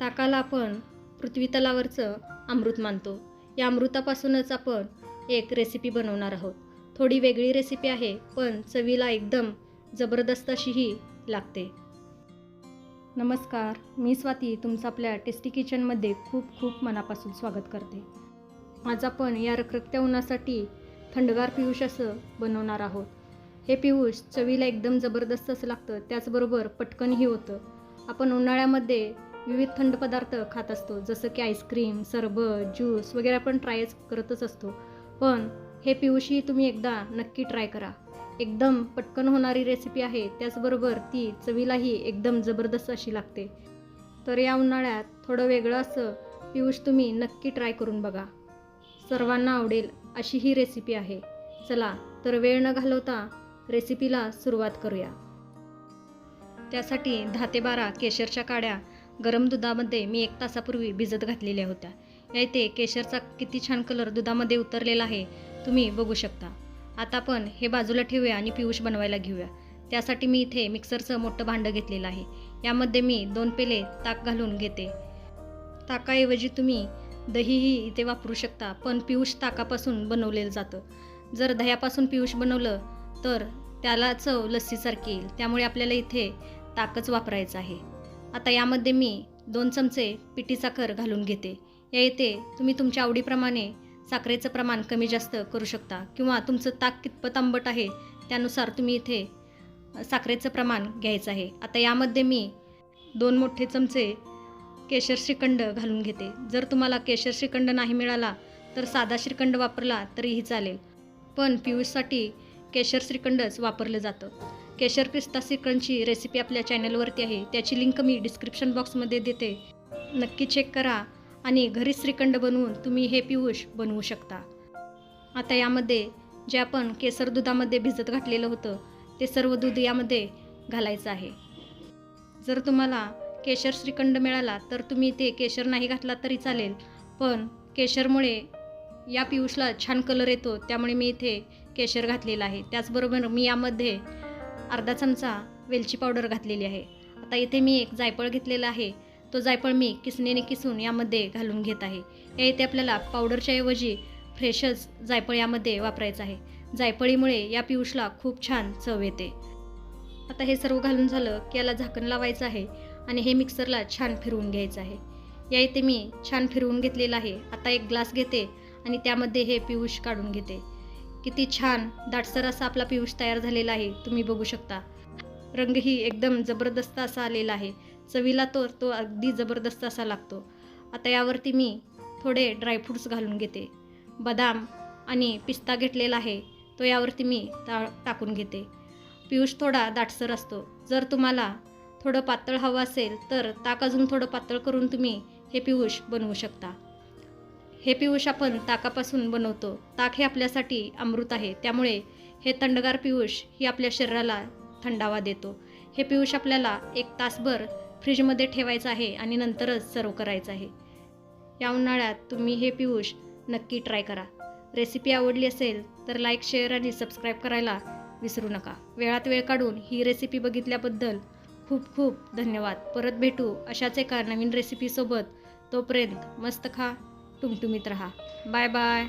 ताकाला आपण पृथ्वीतलावरचं अमृत मानतो. या अमृतापासूनच आपण एक रेसिपी बनवणार आहोत. थोडी वेगळी रेसिपी आहे पण चवीला एकदम जबरदस्त अशीही लागते. नमस्कार मी स्वाती तुमचं आपल्या टेस्टी किचनमध्ये खूप खूप मनापासून स्वागत करते. आज आपण या रखरखत्या उन्हासाठी थंडगार पियुष असं बनवणार आहोत. हे पियुष चवीला एकदम जबरदस्त असं लागतं त्याचबरोबर पटकनही होतं. आपण उन्हाळ्यामध्ये विविध थंड पदार्थ खात असतो जसं की आईस्क्रीम सरबत ज्यूस वगैरे आपण ट्रायच करतच असतो. पण हे पिऊशी तुम्ही एकदा नक्की ट्राय करा. एकदम पटकन होणारी रेसिपी आहे त्याचबरोबर ती चवीलाही एकदम जबरदस्त अशी लागते. तर या उन्हाळ्यात थोडं वेगळं असं पिऊश तुम्ही नक्की ट्राय करून बघा. सर्वांना आवडेल अशी ही रेसिपी आहे. चला तर वेळ न घालवता रेसिपीला सुरुवात करूया. त्यासाठी दहा ते बारा केशरच्या काड्या गरम दुधामध्ये मी एक तासापूर्वी भिजत घातलेल्या होत्या. या इथे केशरचा किती छान कलर दुधामध्ये उतरलेला आहे तुम्ही बघू शकता. आता आपण हे बाजूला ठेवूया आणि पियुष बनवायला घेऊया. त्यासाठी मी इथे मिक्सरचं मोठं भांडं घेतलेलं आहे. यामध्ये मी दोन पेले ताक घालून घेते. ताकाऐवजी तुम्ही दहीही इथे वापरू शकता पण पियुष ताकापासून बनवलेलं जातं. जर दह्यापासून पियुष बनवलं तर त्याला चव लस्सीसारखी येईल. त्यामुळे आपल्याला इथे ताकच वापरायचं आहे. आता यामध्ये मी दोन चमचे पिठी साखर घालून घेते. या येथे तुम्ही तुमच्या आवडीप्रमाणे साखरेचं प्रमाण कमी जास्त करू शकता किंवा तुमचं ताक कितपत आंबट आहे त्यानुसार तुम्ही इथे साखरेचं प्रमाण घ्यायचं आहे. आता यामध्ये मी दोन मोठे चमचे केशर श्रीखंड घालून घेते. जर तुम्हाला केशर श्रीखंड नाही मिळाला तर साधा श्रीखंड वापरला तरीही चालेल. पण पियुषसाठी केशर श्रीखंडच वापरलं जातं. केशर पिस्ता श्रीखंडची रेसिपी आपल्या चॅनलवरती आहे. त्याची लिंक मी डिस्क्रिप्शन बॉक्समध्ये देते. नक्की चेक करा आणि घरी श्रीखंड बनवून तुम्ही हे पिऊष बनवू शकता. आता यामध्ये जे आपण केसर दुधामध्ये भिजत घातलेलं होतं ते सर्व दूध यामध्ये घालायचं आहे. जर तुम्हाला केशर श्रीखंड मिळाला तर तुम्ही ते केशर नाही घातला तरी चालेल पण केशरमुळे या पियुषला छान कलर येतो त्यामुळे मी इथे केशर घातलेलं आहे. त्याचबरोबर मी यामध्ये अर्धा चमचा वेलची पावडर घातलेली आहे. आता इथे मी एक जायफळ घेतलेला आहे. तो जायफळ मी किसणीने किसून यामध्ये घालून घेत आहे. या इथे आपल्याला पावडरच्या ऐवजी फ्रेशच जायफळ यामध्ये वापरायचं आहे. जायफळीमुळे या पियुषला खूप छान चव येते. आता हे सर्व घालून झालं की याला झाकण लावायचं आहे आणि हे मिक्सरला छान फिरवून घ्यायचं आहे. या इथे मी छान फिरवून घेतलेलं आहे. आता एक ग्लास घेते. आणि त्यामध्ये हे पियुष काढून घेते. किती छान दाटसर असा आपला पियुष तयार झालेला आहे तुम्ही बघू शकता. रंगही एकदम जबरदस्त असा आलेला आहे. चवीला तर तो अगदी जबरदस्त असा लागतो. आता यावरती मी थोडे ड्रायफ्रूट्स घालून घेते. बदाम आणि पिस्ता घेतलेला आहे तो यावरती मी ता टाकून घेते. पियुष थोडा दाटसर असतो. जर तुम्हाला थोडं पातळ हवं असेल तर ताक अजून थोडं पातळ करून तुम्ही हे पियुष बनवू शकता. हे पियुष आपण ताकापासून बनवतो. ताक हे आपल्यासाठी अमृत आहे. त्यामुळे हे थंडगार पियुष ही आपल्या शरीराला थंडावा देतो. हे पियुष आपल्याला एक तासभर फ्रीजमध्ये ठेवायचं आहे आणि नंतरच सर्व करायचं आहे. या उन्हाळ्यात तुम्ही हे पियुष नक्की ट्राय करा. रेसिपी आवडली असेल तर लाईक शेअर आणि सबस्क्राईब करायला विसरू नका. वेळात वेळ काढून ही रेसिपी बघितल्याबद्दल खूप खूप धन्यवाद. परत भेटू अशाच एका नवीन रेसिपीसोबत. तोपर्यंत मस्त खा. टुमटुमीत राहा. Bye bye.